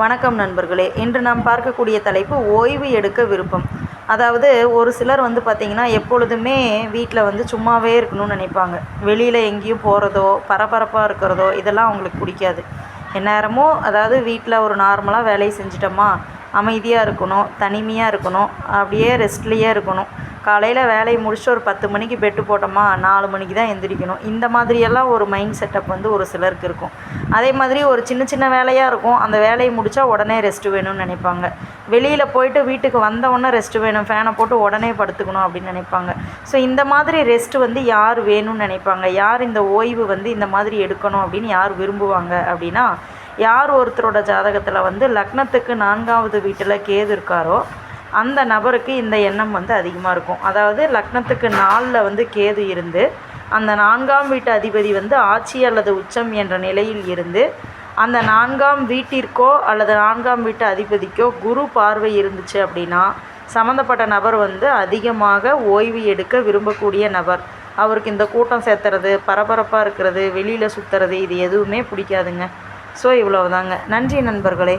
வணக்கம் நண்பர்களே. இன்று நாம் பார்க்கக்கூடிய தலைப்பு ஓய்வு எடுக்க விருப்பம். அதாவது ஒரு சிலர் வந்து பார்த்திங்கன்னா எப்பொழுதுமே வீட்டில் வந்து சும்மாவே இருக்கணும்னு நினைப்பாங்க. வெளியில் எங்கேயும் போகிறதோ பரபரப்பாக இருக்கிறதோ இதெல்லாம் அவங்களுக்கு பிடிக்காது. எந்நேரமும் அதாவது வீட்டில் ஒரு நார்மலாக வேலையை செஞ்சிட்டோமா அமைதியாக இருக்கணும் தனிமையாக இருக்கணும் அப்படியே ரெஸ்ட்லேயே இருக்கணும். காலையில் வேலையை முடிச்சுட்டு ஒரு பத்து மணிக்கு பெட்டு போட்டோமா நாலு மணிக்கு தான் எந்திரிக்கணும். இந்த மாதிரியெல்லாம் ஒரு மைண்ட் செட்டப் வந்து ஒரு சிலருக்கு இருக்கும். அதே மாதிரி ஒரு சின்ன சின்ன வேலையாக இருக்கும். அந்த வேலையை முடித்தா உடனே ரெஸ்ட் வேணும்னு நினைப்பாங்க. வெளியில் போயிட்டு வீட்டுக்கு வந்தவுடனே ரெஸ்ட் வேணும். ஃபேனை போட்டு உடனே படுத்துக்கணும் அப்படின்னு நினைப்பாங்க. ஸோ இந்த மாதிரி ரெஸ்ட் வந்து யார் வேணும்னு நினைப்பாங்க? யார் இந்த ஓய்வு வந்து இந்த மாதிரி எடுக்கணும் அப்படின்னு யார் விரும்புவாங்க அப்படின்னா யார் ஒருத்தரோட ஜாதகத்தில் வந்து லக்னத்துக்கு நான்காவது வீட்டில் கேது இருக்காரோ அந்த நபருக்கு இந்த எண்ணம் வந்து அதிகமாக இருக்கும். அதாவது லக்னத்துக்கு நாளில் வந்து கேது இருந்து அந்த நான்காம் வீட்டு அதிபதி வந்து ஆட்சி அல்லது உச்சம் என்ற நிலையில் இருந்து அந்த நான்காம் வீட்டிற்கோ அல்லது நான்காம் வீட்டு அதிபதிக்கோ குரு பார்வை இருந்துச்சு அப்படின்னா சம்மந்தப்பட்ட நபர் வந்து அதிகமாக ஓய்வு எடுக்க விரும்பக்கூடிய நபர். அவருக்கு இந்த கூட்டம் சேர்த்துறது பரபரப்பாக இருக்கிறது வெளியில் சுற்றுறது இது எதுவுமே பிடிக்காதுங்க. ஸோ இவ்வளவுதாங்க. நன்றி நண்பர்களே.